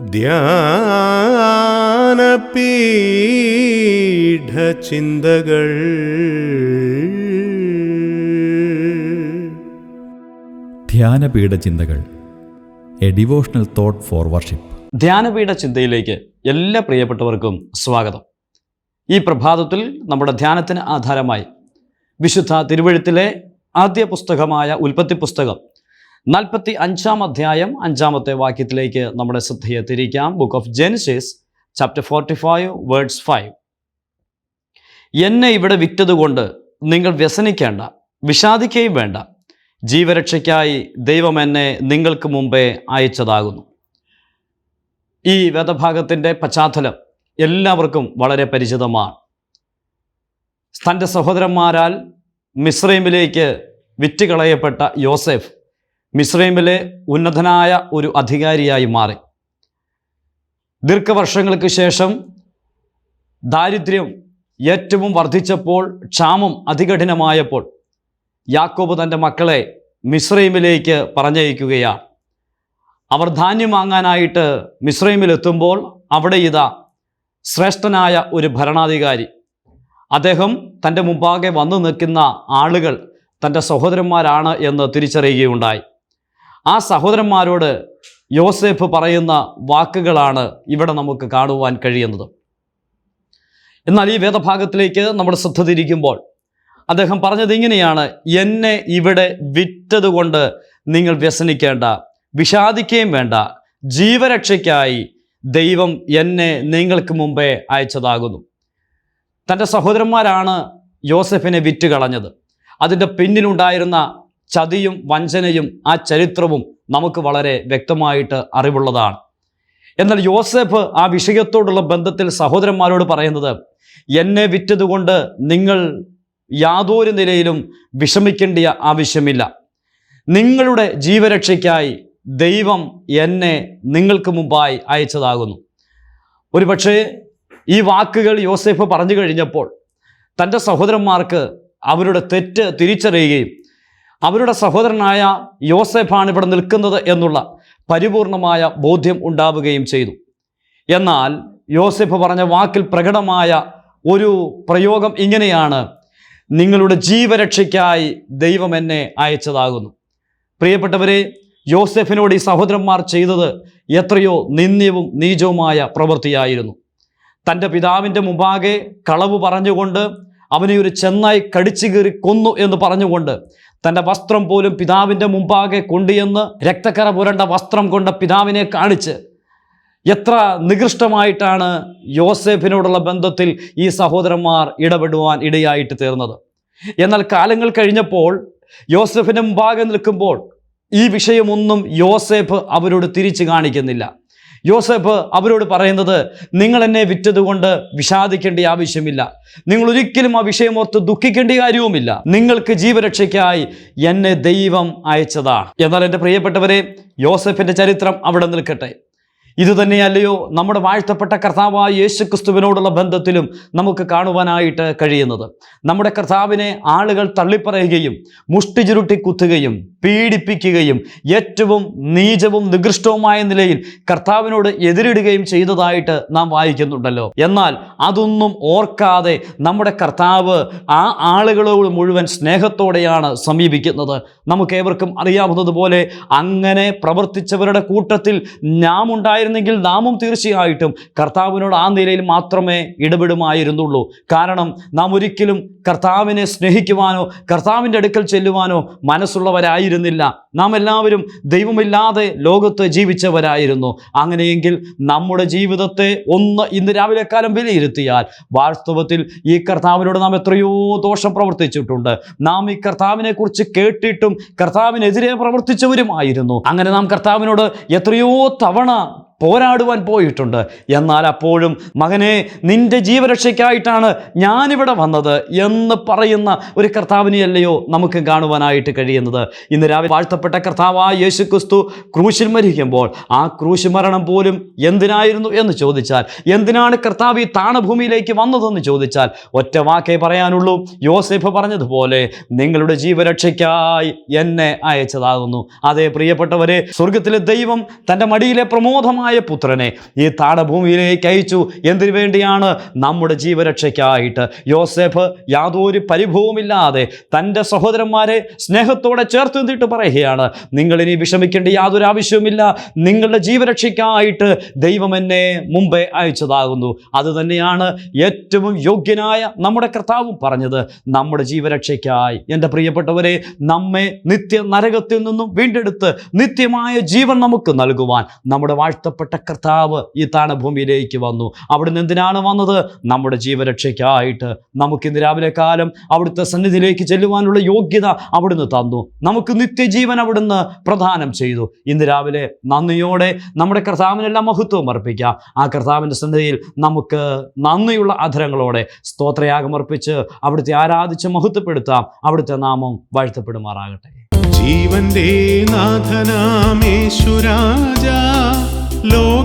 ധ്യാനപീഠചിന്തകൾ. ധ്യാനപീഠ ചിന്തകൾ a devotional thought for worship. ധ്യാനപീഠ ചിന്തയിലേക്ക് എല്ലാ പ്രിയപ്പെട്ടവർക്കും സ്വാഗതം. ഈ പ്രഭാതത്തിൽ നമ്മുടെ ധ്യാനത്തിന് ആധാരമായി വിശുദ്ധ തിരുവഴുത്തിലെ ആദ്യ പുസ്തകമായ ഉൽപ്പത്തി പുസ്തകം നാൽപ്പത്തി അഞ്ചാം അധ്യായം അഞ്ചാമത്തെ വാക്യത്തിലേക്ക് നമ്മുടെ ശ്രദ്ധയെ തിരിക്കാം. Book of Genesis chapter forty five words five എന്നെ ഇവിടെ വിറ്റതുകൊണ്ട് നിങ്ങൾ വ്യസനിക്കേണ്ട വിഷാദിക്കുകയും വേണ്ട. ജീവരക്ഷയ്ക്കായി ദൈവം എന്നെ നിങ്ങൾക്ക് മുമ്പേ അയച്ചതാകുന്നു. ഈ വേദഭാഗത്തിന്റെ പശ്ചാത്തലം എല്ലാവർക്കും വളരെ പരിചിതമാണ്. തന്റെ സഹോദരന്മാരാൽ മിശ്രൈമിലേക്ക് വിറ്റുകളയപ്പെട്ട യോസെഫ് മിസ്രൈമിലെ ഉന്നതനായ ഒരു അധികാരിയായി മാറി. ദീർഘവർഷങ്ങൾക്ക് ശേഷം ദാരിദ്ര്യം ഏറ്റവും വർദ്ധിച്ചപ്പോൾ ക്ഷാമം അതികഠിനമായപ്പോൾ യാക്കോബ് തന്റെ മക്കളെ മിസ്രൈമിലേക്ക് പറഞ്ഞയക്കുകയാണ്. അവർ ധാന്യം വാങ്ങാനായിട്ട് മിസ്രൈമിലെത്തുമ്പോൾ അവിടെ ഇതാ ശ്രേഷ്ഠനായ ഒരു ഭരണാധികാരി. അദ്ദേഹം തന്റെ മുമ്പാകെ വന്നു നിൽക്കുന്ന ആളുകൾ തന്റെ സഹോദരന്മാരാണ് എന്ന് തിരിച്ചറിയുകയുണ്ടായി. ആ സഹോദരന്മാരോട് യോസേഫ് പറയുന്ന വാക്കുകളാണ് ഇവിടെ നമുക്ക് കാണുവാൻ കഴിയുന്നത്. എന്നാൽ ഈ വേദഭാഗത്തിലേക്ക് നമ്മൾ ശ്രദ്ധ തിരിക്കുമ്പോൾ അദ്ദേഹം പറഞ്ഞത് ഇങ്ങനെയാണ് എന്നെ ഇവിടെ വിറ്റതുകൊണ്ട് നിങ്ങൾ വ്യസനിക്കേണ്ട വിഷാദിക്കുകയും വേണ്ട ജീവരക്ഷയ്ക്കായി ദൈവം എന്നെ നിങ്ങൾക്ക് മുമ്പേ അയച്ചതാകുന്നു. തന്റെ സഹോദരന്മാരാണ് യോസഫിനെ വിറ്റ് കളഞ്ഞത് അതിന്റെ പിന്നിലുണ്ടായിരുന്ന ചതിയും വഞ്ചനയും ആ ചരിത്രവും നമുക്ക് വളരെ വ്യക്തമായിട്ട് അറിവുള്ളതാണ്. എന്നാൽ യോസെഫ് ആ വിഷയത്തോടുള്ള ബന്ധത്തിൽ സഹോദരന്മാരോട് പറയുന്നത് എന്നെ വിറ്റതുകൊണ്ട് നിങ്ങൾ യാതൊരു നിലയിലും വിഷമിക്കേണ്ട ആവശ്യമില്ല. നിങ്ങളുടെ ജീവരക്ഷയ്ക്കായി ദൈവം എന്നെ നിങ്ങൾക്ക് മുമ്പായി അയച്ചതാകുന്നു. ഒരുപക്ഷേ ഈ വാക്കുകൾ യോസെഫ് പറഞ്ഞു കഴിഞ്ഞപ്പോൾ തന്റെ സഹോദരന്മാർക്ക് അവരുടെ തെറ്റ് തിരിച്ചറിയുകയും അവരുടെ സഹോദരനായ യോസെഫാണ് ഇവിടെ നിൽക്കുന്നത് എന്നുള്ള പരിപൂർണമായ ബോധ്യം ഉണ്ടാവുകയും ചെയ്തു. എന്നാൽ യോസെഫ് പറഞ്ഞ വാക്കിൽ പ്രകടമായ ഒരു പ്രയോഗം ഇങ്ങനെയാണ്. നിങ്ങളുടെ ജീവരക്ഷയ്ക്കായി ദൈവം എന്നെ അയച്ചതാകുന്നു. പ്രിയപ്പെട്ടവരെ യോസെഫിനോട് ഈ സഹോദരന്മാർ ചെയ്തത് എത്രയോ നിന്ദ്യവും നീചവുമായ പ്രവൃത്തിയായിരുന്നു. തന്റെ പിതാവിന്റെ മുമ്പാകെ കളവ് പറഞ്ഞുകൊണ്ട് അവനെ ഒരു ചെന്നായി കടിച്ചു കീറി കൊന്നു എന്ന് പറഞ്ഞുകൊണ്ട് തന്റെ വസ്ത്രം പോലും പിതാവിന്റെ മുമ്പാകെ കൊണ്ടുചെന്ന് രക്തക്കറ പുരണ്ട വസ്ത്രം കൊണ്ട് പിതാവിനെ കാണിച്ച് എത്ര നികൃഷ്ടമായിട്ടാണ് യോസേഫിനോടുള്ള ബന്ധത്തിൽ ഈ സഹോദരന്മാർ ഇടപെടുവാൻ ഇടയായിട്ട് തീർന്നത്. എന്നാൽ കാലങ്ങൾ കഴിഞ്ഞപ്പോൾ യോസെഫിന് മുമ്പാകെ നിൽക്കുമ്പോൾ ഈ വിഷയമൊന്നും യോസേഫ് അവരോട് തിരിച്ചു കാണിക്കുന്നില്ല. യോസേഫ് അവരോട് പറയുന്നത് നിങ്ങൾ എന്നെ വിറ്റതുകൊണ്ട് വിഷാദിക്കേണ്ട ആവശ്യമില്ല. നിങ്ങൾ ഒരിക്കലും ആ വിഷയമോർത്ത് ദുഃഖിക്കേണ്ട കാര്യവുമില്ല. നിങ്ങൾക്ക് ജീവരക്ഷയ്ക്കായി എന്നെ ദൈവം അയച്ചതാ. എന്നാൽ എന്റെ പ്രിയപ്പെട്ടവരെ യോസെഫിന്റെ ചരിത്രം അവിടെ നിൽക്കട്ടെ. ഇത് തന്നെയല്ലയോ നമ്മുടെ വാഴ്ത്തപ്പെട്ട കർത്താവായ യേശു ക്രിസ്തുവിനോടുള്ള ബന്ധത്തിലും നമുക്ക് കാണുവാനായിട്ട് കഴിയുന്നത്. നമ്മുടെ കർത്താവിനെ ആളുകൾ തള്ളിപ്പറയുകയും മുഷ്ടി ചുരുട്ടി കുത്തുകയും പീഡിപ്പിക്കുകയും ഏറ്റവും നീചവും നികൃഷ്ടവുമായ നിലയിൽ കർത്താവിനോട് എതിരിടുകയും ചെയ്തതായിട്ട് നാം വായിക്കുന്നുണ്ടല്ലോ. എന്നാൽ അതൊന്നും ഓർക്കാതെ നമ്മുടെ കർത്താവ് ആ ആളുകളോട് മുഴുവൻ സ്നേഹത്തോടെയാണ് സമീപിക്കുന്നത്. നമുക്ക് ഏവർക്കും അറിയാവുന്നതുപോലെ അങ്ങനെ പ്രവർത്തിച്ചവരുടെ കൂട്ടത്തിൽ നാം ഉണ്ടായിരുന്നെങ്കിൽ നാമും തീർച്ചയായിട്ടും കർത്താവിനോട് ആ നിലയിൽ മാത്രമേ ഇടപെടുമായിരുന്നുള്ളൂ. കാരണം നാം ഒരിക്കലും കർത്താവിനെ സ്നേഹിക്കുവാനോ കർത്താവിന്റെ അടുക്കൽ ചെല്ലുവാനോ മനസ്സുള്ളവരായിരുന്നില്ല നാം എല്ലാവരും ദൈവമില്ലാതെ ലോകത്ത് ജീവിച്ചവരായിരുന്നു. അങ്ങനെയെങ്കിൽ നമ്മുടെ ജീവിതത്തെ ഒന്ന് ഇന്ന് രാവിലെ കാലം വിലയിരുത്തിയാൽ വാസ്തവത്തിൽ ഈ കർത്താവിനോട് നാം എത്രയോ ദോഷം പ്രവർത്തിച്ചിട്ടുണ്ട്. നാം ഈ കർത്താവിനെ കുറിച്ച് കേട്ടിട്ടും കർത്താവിനെതിരെ പ്രവർത്തിച്ചവരുമായിരുന്നു. അങ്ങനെ നാം കർത്താവിനോട് എത്രയോ തവണ പോരാടുവാൻ പോയിട്ടുണ്ട്. എന്നാൽ അപ്പോഴും മകനെ നിന്റെ ജീവരക്ഷയ്ക്കായിട്ടാണ് ഞാനിവിടെ വന്നത് എന്ന് പറയുന്ന ഒരു കർത്താവിനെയല്ലയോ നമുക്ക് കാണുവാനായിട്ട് കഴിയുന്നത്. ഇന്ന് രാവിലെ വാഴ്ത്തപ്പെട്ട കർത്താവായ യേശു ക്രിസ്തു ക്രൂശിൽ മരിക്കുമ്പോൾ ആ ക്രൂശ് മരണം പോലും എന്തിനായിരുന്നു എന്ന് ചോദിച്ചാൽ എന്തിനാണ് കർത്താവ് ഈ താണഭൂമിയിലേക്ക് വന്നതെന്ന് ചോദിച്ചാൽ ഒറ്റ വാക്കേ പറയാനുള്ളൂ. യോസെഫ് പറഞ്ഞതുപോലെ നിങ്ങളുടെ ജീവരക്ഷയ്ക്കായി എന്നെ അയച്ചതാകുന്നു. അതേ പ്രിയപ്പെട്ടവരെ സ്വർഗത്തിലെ ദൈവം തന്റെ മടിയിലെ പ്രമോദമായ ഏകജാതനായ പുത്രനെ ഈ താടഭൂമിയിലേക്ക് അയച്ചു. എന്തിനു വേണ്ടിയാണ്? നമ്മുടെ ജീവരക്ഷയ്ക്കായിട്ട്. യോസെഫ് യാതൊരു പരിഭവമില്ലാതെ തന്റെ സഹോദരന്മാരെ സ്നേഹത്തോടെ ചേർത്ത് നിന്നിട്ട് പറയുകയാണ്. നിങ്ങളിനി വിഷമിക്കേണ്ട യാതൊരു ആവശ്യവുമില്ല. നിങ്ങളുടെ ജീവരക്ഷയ്ക്കായിട്ട് ദൈവം എന്നെ മുമ്പേ അയച്ചതാകുന്നു. അത് തന്നെയാണ് ഏറ്റവും യോഗ്യനായ നമ്മുടെ കർത്താവും പറഞ്ഞത്. നമ്മുടെ ജീവരക്ഷയ്ക്കായി. എന്റെ പ്രിയപ്പെട്ടവരെ നമ്മെ നിത്യ നരകത്തിൽ നിന്നും വീണ്ടെടുത്ത് നിത്യമായ ജീവൻ നമുക്ക് നൽകുവാൻ നമ്മുടെ വാഴ്ത്തപ്പെട്ട കർത്താവ് ഈ താണഭൂമിയിലേക്ക് വന്നു. അവിടുന്ന് എന്തിനാണ് വന്നത്? നമ്മുടെ ജീവരക്ഷയ്ക്കായിട്ട്. നമുക്കിന്ന് രാവിലെ കാലം അവിടുത്തെ സന്നിധിയിലേക്ക് ചെല്ലുവാനുള്ള യോഗ്യത അവിടുന്ന് തന്നു. നമുക്ക് നിത്യജീവൻ അവിടുന്ന് പ്രദാനം ചെയ്തു. ഇന്ന് രാവിലെ നന്ദിയോടെ നമ്മുടെ കർത്താവിനെല്ലാം മഹത്വം അർപ്പിക്കാം. ആ കർത്താവിന്റെ സന്നിധിയിൽ നമുക്ക് നന്ദിയുള്ള അധരങ്ങളോടെ സ്തോത്രയാഗമർപ്പിച്ച് അവിടുത്തെ ആരാധിച്ച് മഹത്വപ്പെടുത്താം. അവിടുത്തെ നാമം വാഴ്ത്തപ്പെടുമാറാകട്ടെ. ജീവന്റെ നാഥനാമേശുരാജ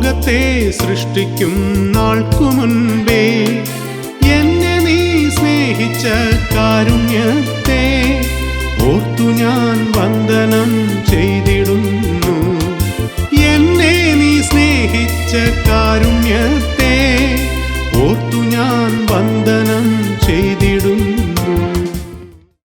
ലോകത്തെ സൃഷ്ടിക്കും നാൾക്കു മുൻപേ. എന്നെ നീ സ്നേഹിച്ച കാരുണ്യത്തെ ഓർത്തു ഞാൻ വന്ദന